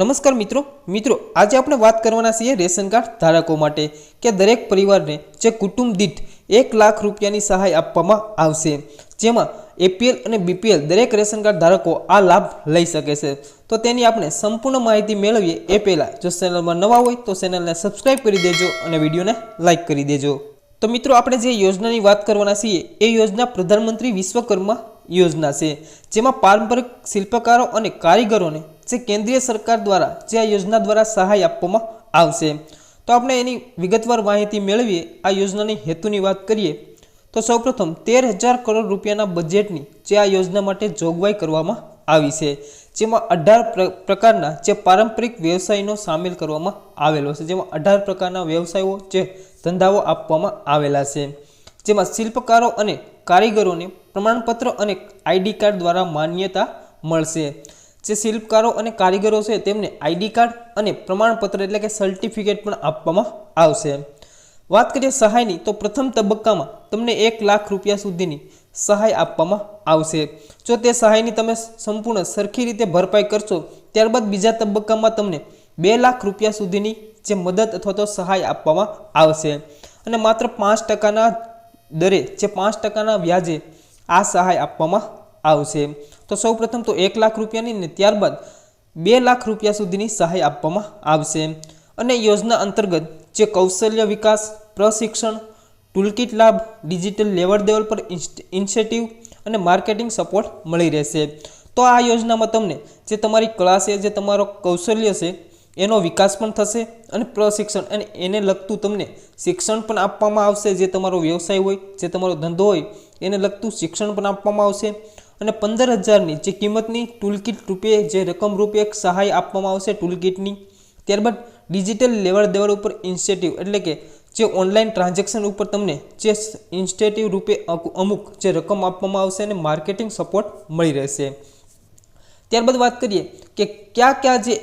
નમસ્કાર મિત્રો. મિત્રો, આજે આપણે વાત કરવાના છીએ રેશન કાર્ડ ધારકો માટે કે દરેક પરિવારને જે કુટુંબ દીઠ એક લાખ રૂપિયાની સહાય આપવામાં આવશે. જેમાં એપીએલ અને બીપીએલ દરેક રેશન કાર્ડ ધારકો આ લાભ લઈ શકે છે. તો તેની આપણે સંપૂર્ણ માહિતી મેળવીએ એ પહેલાં જો ચેનલમાં નવા હોય તો ચેનલને સબસ્ક્રાઈબ કરી દેજો અને વિડીયોને લાઇક કરી દેજો. તો મિત્રો, આપણે જે યોજનાની વાત કરવાના છીએ એ યોજના પ્રધાનમંત્રી વિશ્વકર્મા યોજના છે, જેમાં પારંપરિક શિલ્પકારો અને કારીગરોને જે કેન્દ્રીય સરકાર દ્વારા, જે આ યોજના દ્વારા સહાય આપવામાં આવશે. તો આપણે એની વિગતવાર માહિતી મેળવીએ, આ યોજનાની હેતુની વાત કરીએ. તો સૌપ્રથમ તેર હજાર કરોડ રૂપિયાના બજેટની જે આ યોજના માટે જોગવાઈ કરવામાં આવી છે, જેમાં અઢાર પ્ર- પ્રકારના જે પારંપરિક વ્યવસાયનો સામેલ કરવામાં આવેલો છે. જેમાં અઢાર પ્રકારના વ્યવસાયો જે ધંધાઓ આપવામાં આવેલા છે. જેમાં શિલ્પકારો અને કારીગરોને પ્રમાણપત્ર અને આઈડી કાર્ડ દ્વારા માન્યતા મળશે. જે શિલ્પકારો અને કારીગરો છે તેમને આઈડી કાર્ડ અને પ્રમાણપત્ર એટલે કે સર્ટિફિકેટ પણ આપવામાં આવશે. વાત કરીએ સહાયની, તો પ્રથમ તબક્કામાં તમને એક લાખ રૂપિયા સુધીની સહાય આપવામાં આવશે. જો તે સહાયની તમે સંપૂર્ણ સરખી રીતે ભરપાઈ કરશો, ત્યારબાદ બીજા તબક્કામાં તમને બે લાખ રૂપિયા સુધીની જે મદદ અથવા તો સહાય આપવામાં આવશે. અને માત્ર પાંચ ટકાના દરે, જે પાંચ ટકાના વ્યાજે આ સહાય આપવામાં આવશે. તો સૌપ્રથમ તો એક લાખ રૂપિયાની ને ત્યારબાદ બે લાખ રૂપિયા સુધીની સહાય આપવામાં આવશે. અને યોજના અંતર્ગત જે કૌશલ્ય વિકાસ, પ્રશિક્ષણ, ટૂલકીટ લાભ, ડિજિટલ લેવલ દેવલ પર ઇન્સેટિવ અને માર્કેટિંગ સપોર્ટ મળી રહેશે. તો આ યોજનામાં તમને જે તમારી કળા છે, જે તમારો કૌશલ્ય છે, એનો વિકાસ પણ થશે અને પ્રશિક્ષણ અને એને લગતું તમને શિક્ષણ પણ આપવામાં આવશે. જે તમારો વ્યવસાય હોય, જે તમારો ધંધો હોય, એને લગતું શિક્ષણ પણ આપવામાં આવશે. અને પંદર હજારની જે કિંમતની ટૂલકીટ રૂપે જે રકમ રૂપે એક સહાય આપવામાં આવશે ટૂલકીટની ત્યારબાદ ડિજિટલ લેવડ દેવડ ઉપર ઇન્સેટિવ એટલે કે જે ઓનલાઈન ટ્રાન્ઝેક્શન ઉપર તમને જે ઇન્સ્ટેટિવ રૂપે અમુક જે રકમ આપવામાં આવશે અને માર્કેટિંગ સપોર્ટ મળી રહેશે. ત્યારબાદ વાત કરીએ કે કયા કયા જે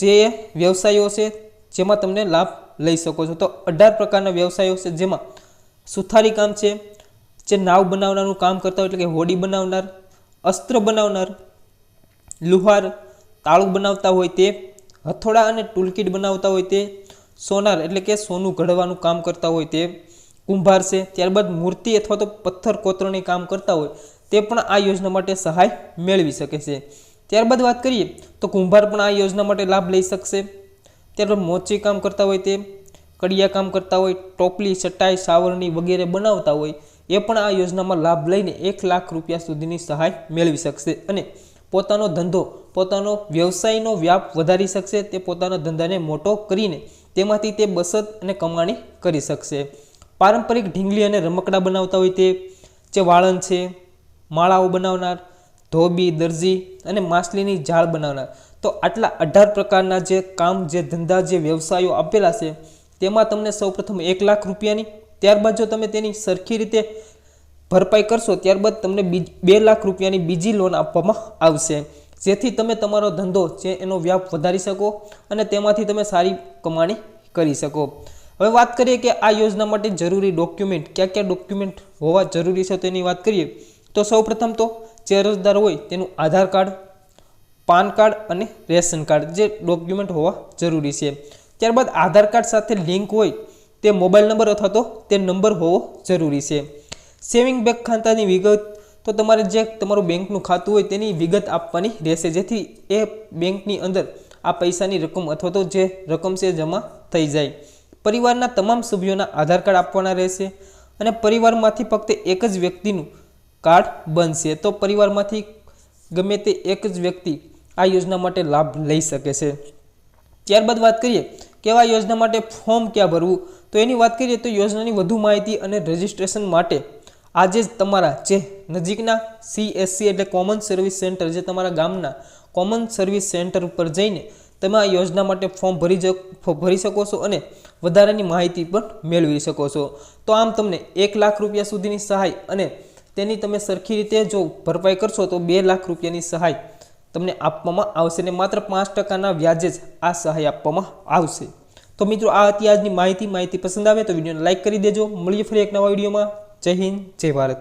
જે વ્યવસાયો છે જેમાં તમને લાભ લઈ શકો છો. તો અઢાર પ્રકારના વ્યવસાયો છે જેમાં સુથારી કામ છે, જે નાવ બનાવનારનું કામ કરતા હોય એટલે કે હોડી બનાવનાર અસ્ત્ર બનાવનાર, લુહાર તાળું બનાવતા હોય તે, હથોડા અને ટૂલકીટ બનાવતા હોય તે, સોનાર એટલે કે સોનું ઘડવાનું કામ કરતા હોય તે કુંભાર છે. ત્યારબાદ મૂર્તિ અથવા તો પથ્થર કોતરણી કામ કરતા હોય તે પણ આ યોજના માટે સહાય મેળવી શકે છે. ત્યારબાદ વાત કરીએ તો કુંભાર પણ આ યોજના માટે લાભ લઈ શકશે. ત્યારબાદ મોચી કામ કરતા હોય તે, કડિયા કામ કરતા હોય, ટોપલી, ચટાઈ, સાવરણી વગેરે બનાવતા હોય એ પણ આ યોજનામાં લાભ લઈને એક લાખ રૂપિયા સુધીની સહાય મેળવી શકશે અને પોતાનો ધંધો, પોતાનો વ્યવસાયનો વ્યાપ વધારી શકશે, તે પોતાના ધંધાને મોટો કરીને તેમાંથી તે બસત અને કમાણી કરી શકશે. પારંપરિક ઢીંગલી અને રમકડા બનાવતા હોય તે, જે વાળન છે, માળાઓ બનાવનાર, ધોબી, દરજી અને માછલીની જાળ બનાવનાર. તો આટલા અઢાર પ્રકારના જે કામ, જે ધંધા, જે વ્યવસાયો આપેલા છે, તેમાં તમને સૌપ્રથમ એક લાખ રૂપિયાની ત્યારબાદ જો તમે તેની સરખી રીતે ભરપાઈ કરશો, ત્યારબાદ તમને બે લાખ રૂપિયાની બીજી લોન આપવામાં આવશે. જેથી તમે તમારો ધંધો છે એનો વ્યાપ વધારી શકો અને તેમાંથી તમે સારી કમાણી કરી શકો. હવે વાત કરીએ કે આ યોજના માટે જરૂરી ડોક્યુમેન્ટ કયા કયા ડોક્યુમેન્ટ હોવા જરૂરી છે તેની વાત કરીએ, તો સૌપ્રથમ તો જે અરજદાર હોય તેનું આધાર કાર્ડ, પાન કાર્ડ અને રેશન કાર્ડ, જે ડોક્યુમેન્ટ હોવા જરૂરી છે. ત્યારબાદ આધાર કાર્ડ સાથે લિંક હોય તે મોબાઈલ નંબર અથવા તો તે નંબર હોવો જરૂરી છે. સેવિંગ બેંક ખાતાની વિગત, તો તમારે જે તમારું બેંકનું ખાતું હોય તેની વિગત આપવાની રહેશે. જેથી એ બેંકની અંદર આ પૈસાની રકમ અથવા તો જે રકમ છે જમા થઈ જાય. પરિવારના તમામ સભ્યોના આધાર કાર્ડ આપવાના રહેશે અને પરિવારમાંથી ફક્ત એક જ વ્યક્તિનું કાર્ડ બનશે. તો પરિવારમાંથી ગમે તે એક જ વ્યક્તિ આ યોજના માટે લાભ લઈ શકે છે. ત્યારબાદ વાત કરીએ કે આ યોજના માટે ફોર્મ ક્યાં ભરવું? તો એની વાત કરીએ તો યોજનાની વધુ માહિતી અને રજિસ્ટ્રેશન માટે આજે જ તમારા જે નજીકના સીએસસી એટલે કોમન સર્વિસ સેન્ટર જે તમારા ગામના કોમન સર્વિસ સેન્ટર ઉપર જઈને તમે આ યોજના માટે ફોર્મ ભરી ભરી શકો છો અને વધારાની માહિતી પણ મેળવી શકો છો. તો આમ તમને એક લાખ રૂપિયા સુધીની સહાય અને તેની તમે સરખી રીતે જો ભરપાઈ કરશો તો બે લાખ રૂપિયાની સહાય તમને આપવામાં આવશે અને માત્ર પાંચ ટકાના વ્યાજે જ આ સહાય આપવામાં આવશે. તો મિત્રો, આ હતી આજની માહિતી. માહિતી પસંદ આવે તો વિડીયોને લાઇક કરી દેજો. મળીએ ફરી એક નવા વિડીયોમાં. જય હિન્દ, જય ભારત.